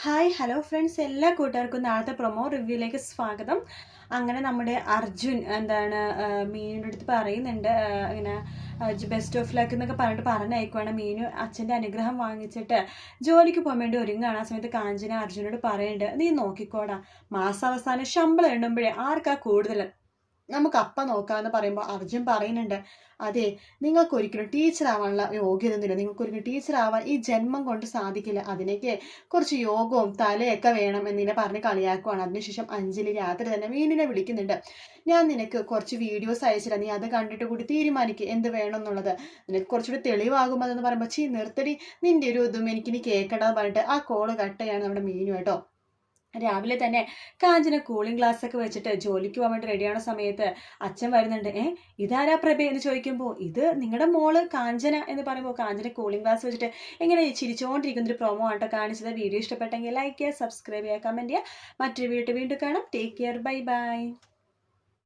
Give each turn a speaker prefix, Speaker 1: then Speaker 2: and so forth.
Speaker 1: Hi hello friends എല്ലാ കൂട്ടുകാർക്കും നാളത്തെ പ്രൊമോ റിവ്യൂയിലേക്ക് സ്വാഗതം. അങ്ങനെ നമ്മുടെ അർജുൻ എന്താണ് മീനിന്റെ അടുത്ത് പറയുന്നുണ്ട്. ഇങ്ങനെ ബെസ്റ്റ് ഓഫ് ലക്ക് എന്നൊക്കെ പറഞ്ഞിട്ട് പറഞ്ഞയക്കുവാണ് മീനു. അച്ഛന്റെ അനുഗ്രഹം വാങ്ങിച്ചിട്ട് ജോലിക്ക് പോകാൻ വേണ്ടി ഒരുങ്ങാണ് ആ സമയത്ത് കാഞ്ചന അർജുനോട് പറയുന്നുണ്ട് നീ നോക്കിക്കോടാ. മാസാവസാനം ശമ്പളം എണ്ണുമ്പോഴേ ആർക്കാ കൂടുതൽ നമുക്ക് അപ്പ നോക്കാന്ന് പറയുമ്പോൾ അർജുൻ പറയുന്നുണ്ട് അതെ നിങ്ങൾക്ക് ഒരിക്കലും ടീച്ചർ ആവാനുള്ള യോഗ്യത ഒന്നുമില്ല നിങ്ങൾക്ക് ഒരിക്കലും ടീച്ചർ ആവാൻ ഈ ജന്മം കൊണ്ട് സാധിക്കില്ല. അതിനൊക്കെ കുറച്ച് യോഗവും തലയൊക്കെ വേണം എന്നിനെ പറഞ്ഞ് കളിയാക്കുവാണ്. അതിനുശേഷം അഞ്ജലി രാത്രി തന്നെ വീണിനെ വിളിക്കുന്നുണ്ട്. ഞാൻ നിനക്ക് കുറച്ച് വീഡിയോസ് അയച്ചില്ല. നീ അത് കണ്ടിട്ട് കൂടി തീരുമാനിക്കുക എന്ത് വേണം എന്നുള്ളത് നിനക്ക് കുറച്ചുകൂടി തെളിവാകും അതെന്ന് പറയുമ്പോൾ ചീ നിർത്തടി. നിന്റെ ഒരു ഇതും എനിക്കിനി കേൾക്കണ്ടെന്ന് പറഞ്ഞിട്ട് ആ കോൾ കട്ടയാണ് നമ്മുടെ മീനു കേട്ടോ. രാവിലെ തന്നെ കാഞ്ചന കൂളിംഗ് ഗ്ലാസ് ഒക്കെ വെച്ചിട്ട് ജോലിക്ക് പോകാൻ വേണ്ടി റെഡിയാണ സമയത്ത് അച്ഛൻ വരുന്നുണ്ട് ഏ ഇതാരാ പ്രഭ? എന്ന് ചോദിക്കുമ്പോൾ ഇത് നിങ്ങളുടെ മോൾ കാഞ്ചന എന്ന് പറയുമ്പോൾ കാഞ്ചന കൂളിംഗ് ഗ്ലാസ് വെച്ചിട്ട് ഇങ്ങനെ ചിരിച്ചുകൊണ്ടിരിക്കുന്ന ഒരു പ്രൊമോ ആട്ടോ കാണിച്ചത്. വീഡിയോ ഇഷ്ടപ്പെട്ടെങ്കിൽ ലൈക്ക് ചെയ്യുക സബ്സ്ക്രൈബ് ചെയ്യുക കമന്റ് ചെയ്യുക. മറ്റൊരു വീഡിയോ വീണ്ടും കാണാം. Take care bye bye